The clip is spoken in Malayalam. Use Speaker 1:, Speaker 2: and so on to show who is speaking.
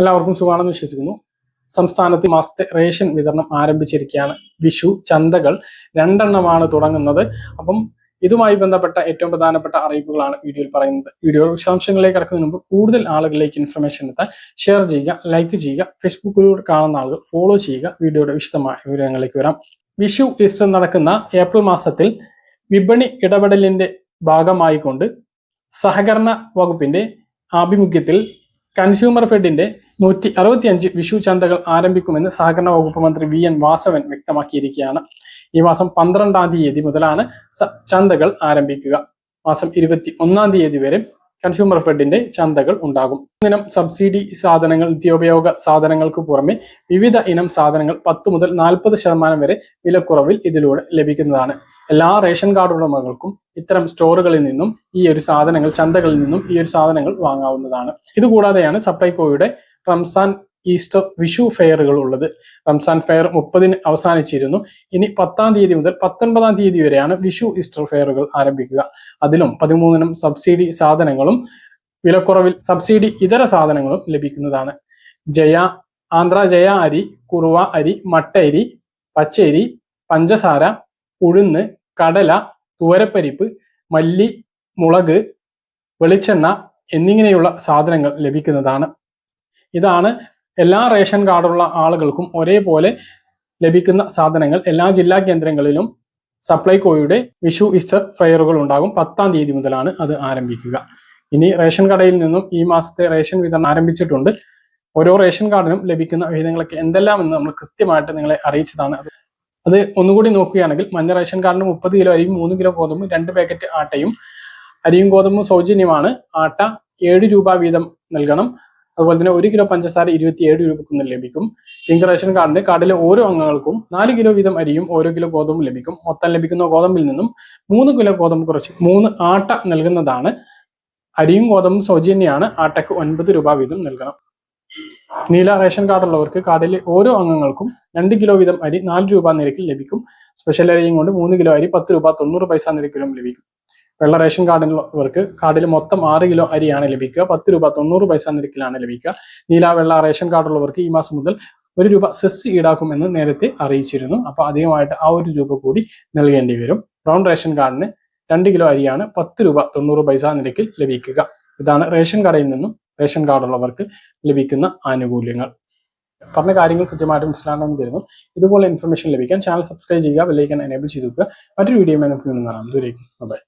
Speaker 1: എല്ലാവർക്കും സുഖമാണെന്ന് വിശ്വസിക്കുന്നു. സംസ്ഥാനത്ത് മാസത്തെ റേഷൻ വിതരണം ആരംഭിച്ചിരിക്കുകയാണ് വിഷു ചന്തകൾ രണ്ടെണ്ണമാണ് തുടങ്ങുന്നത്. അപ്പം ഇതുമായി ബന്ധപ്പെട്ട ഏറ്റവും പ്രധാനപ്പെട്ട അറിയിപ്പുകളാണ് വീഡിയോയിൽ പറയുന്നത്. വീഡിയോ വിശദാംശങ്ങളിലേക്ക് കിടക്കുന്നതിന് മുമ്പ് കൂടുതൽ ആളുകളിലേക്ക് ഇൻഫർമേഷൻ എത്താൻ ഷെയർ ചെയ്യുക ലൈക്ക് ചെയ്യുക ഫേസ്ബുക്കിലൂടെ കാണുന്ന ആളുകൾ ഫോളോ ചെയ്യുക. വീഡിയോയുടെ വിശദമായ വിവരങ്ങളിലേക്ക് വരാം. വിഷു ഈസ്റ്റർ നടക്കുന്ന ഏപ്രിൽ മാസത്തിൽ വിപണി ഇടപെടലിന്റെ ഭാഗമായിക്കൊണ്ട് സഹകരണ വകുപ്പിന്റെ ആഭിമുഖ്യത്തിൽ കൺസ്യൂമർ ഫെഡിന്റെ നൂറ്റി അറുപത്തിയഞ്ച് വിഷു ചന്തകൾ ആരംഭിക്കുമെന്ന് സഹകരണ വകുപ്പ് മന്ത്രി വി എൻ വാസവൻ വ്യക്തമാക്കിയിരിക്കുകയാണ്. ഈ മാസം പന്ത്രണ്ടാം തീയതി മുതലാണ് ചന്തകൾ ആരംഭിക്കുക. മാസം ഇരുപത്തി ഒന്നാം തീയതി വരെ കൺസ്യൂമർ ഫെഡിന്റെ ചന്തകൾ ഉണ്ടാകും. ഇനം സബ്സിഡി സാധനങ്ങൾ നിത്യോപയോഗ സാധനങ്ങൾക്ക് പുറമെ വിവിധ ഇനം സാധനങ്ങൾ പത്ത് മുതൽ നാൽപ്പത് ശതമാനം വരെ വിലക്കുറവിൽ ഇതിലൂടെ ലഭിക്കുന്നതാണ്. എല്ലാ റേഷൻ കാർഡ് ഉടമകൾക്കും ഇത്തരം സ്റ്റോറുകളിൽ നിന്നും ഈ ഒരു സാധനങ്ങൾ ചന്തകളിൽ നിന്നും ഈ ഒരു സാധനങ്ങൾ വാങ്ങാവുന്നതാണ്. ഇതുകൂടാതെയാണ് സപ്ലൈകോയുടെ റംസാൻ ഈസ്റ്റർ വിഷു ഫെയറുകൾ ഉള്ളത്. റംസാൻ ഫെയർ മുപ്പതിന് അവസാനിച്ചിരുന്നു. ഇനി പത്താം തീയതി മുതൽ പത്തൊൻപതാം തീയതി വരെയാണ് വിഷു ഈസ്റ്റർ ഫെയറുകൾ ആരംഭിക്കുക. അതിലും പതിമൂന്നിനും സബ്സിഡി സാധനങ്ങളും വിലക്കുറവിൽ സബ്സിഡി ഇതര സാധനങ്ങളും ലഭിക്കുന്നതാണ്. ജയ ആന്ധ്ര ജയ അരി കുറുവ അരി മട്ട അരി പച്ചരി പഞ്ചസാര ഉഴുന്ന് കടല തുവരപ്പരിപ്പ് മല്ലി മുളക് വെളിച്ചെണ്ണ എന്നിങ്ങനെയുള്ള സാധനങ്ങൾ ലഭിക്കുന്നതാണ്. ഇതാണ് എല്ലാ റേഷൻ കാർഡുള്ള ആളുകൾക്കും ഒരേപോലെ ലഭിക്കുന്ന സാധനങ്ങൾ എല്ലാ ജില്ലാ കേന്ദ്രങ്ങളിലും സപ്ലൈകോയുടെ വിഷു ഇസ്റ്റർ ഫെയറുകൾ ഉണ്ടാകും. പത്താം തീയതി മുതലാണ് അത് ആരംഭിക്കുക. ഇനി റേഷൻ കടയിൽ നിന്നും ഈ മാസത്തെ റേഷൻ വിതരണം ആരംഭിച്ചിട്ടുണ്ട്. ഓരോ റേഷൻ കാർഡിനും ലഭിക്കുന്ന വിഹിതങ്ങളൊക്കെ എന്തെല്ലാം എന്ന് നമ്മൾ കൃത്യമായിട്ട് നിങ്ങളെ അറിയിച്ചതാണ്. അത് ഒന്നുകൂടി നോക്കുകയാണെങ്കിൽ മഞ്ഞ റേഷൻ കാർഡിന് മുപ്പത് കിലോ അരിയും മൂന്ന് കിലോ ഗോതമ്പും രണ്ട് പാക്കറ്റ് ആട്ടയും. അരിയും ഗോതമ്പും സൗജന്യമാണ്. ആട്ട ഏഴ് രൂപ വീതം നൽകണം. അതുപോലെ തന്നെ ഒരു കിലോ പഞ്ചസാര ഇരുപത്തിയേഴ് രൂപയ്ക്ക് ലഭിക്കും. പിങ്ക് റേഷൻ കാർഡിന്റെ കാർഡിലെ ഓരോ അംഗങ്ങൾക്കും നാല് കിലോ വീതം അരിയും ഓരോ കിലോ ഗോതമ്പും ലഭിക്കും. മൊത്തം ലഭിക്കുന്ന ഗോതമ്പിൽ നിന്നും മൂന്ന് കിലോ ഗോതമ്പ് കുറച്ച് മൂന്ന് ആട്ട നൽകുന്നതാണ്. അരിയും ഗോതമ്പും സൗജന്യമാണ്. ആട്ടയ്ക്ക് ഒൻപത് രൂപ വീതം നൽകണം. നീല റേഷൻ കാർഡുള്ളവർക്ക് കാർഡിലെ ഓരോ അംഗങ്ങൾക്കും രണ്ട് കിലോ വീതം അരി നാല് രൂപ നിരക്കിൽ ലഭിക്കും. സ്പെഷ്യൽ അരിയും കൊണ്ട് മൂന്ന് കിലോ അരി പത്ത് രൂപ തൊണ്ണൂറ് പൈസ നിരക്കിലും ലഭിക്കും. വെള്ള റേഷൻ കാർഡിലുള്ളവർക്ക് കാർഡിൽ മൊത്തം ആറ് കിലോ അരിയാണ് ലഭിക്കുക. പത്ത് രൂപ തൊണ്ണൂറ് പൈസ നിരക്കിലാണ് ലഭിക്കുക. നീല വെള്ള റേഷൻ കാർഡുള്ളവർക്ക് ഈ മാസം മുതൽ ഒരു രൂപ സെസ് ഈടാക്കുമെന്ന് നേരത്തെ അറിയിച്ചിരുന്നു. അപ്പൊ അധികമായിട്ട് ആ ഒരു രൂപ കൂടി നൽകേണ്ടി വരും. ബ്രൗൺ റേഷൻ കാർഡിന് രണ്ട് കിലോ അരിയാണ് പത്ത് രൂപ തൊണ്ണൂറ് പൈസ നിരക്കിൽ ലഭിക്കുക. ഇതാണ് റേഷൻ കടയിൽ നിന്നും റേഷൻ കാർഡുള്ളവർക്ക് ലഭിക്കുന്ന ആനുകൂല്യങ്ങൾ. പറഞ്ഞ കാര്യങ്ങൾ കൃത്യമായിട്ട് മനസ്സിലാണെന്ന് തരുന്നു ഇതുപോലെ ഇൻഫർമേഷൻ ലഭിക്കാൻ ചാനൽ സബ്സ്ക്രൈബ് ചെയ്യുക ബെല്ലൈക്കൻ എനേബിൾ ചെയ്തു വെക്കുക മറ്റൊരു വീഡിയോ നമുക്ക് കാണാം. ദൂരേക്കും ബൈ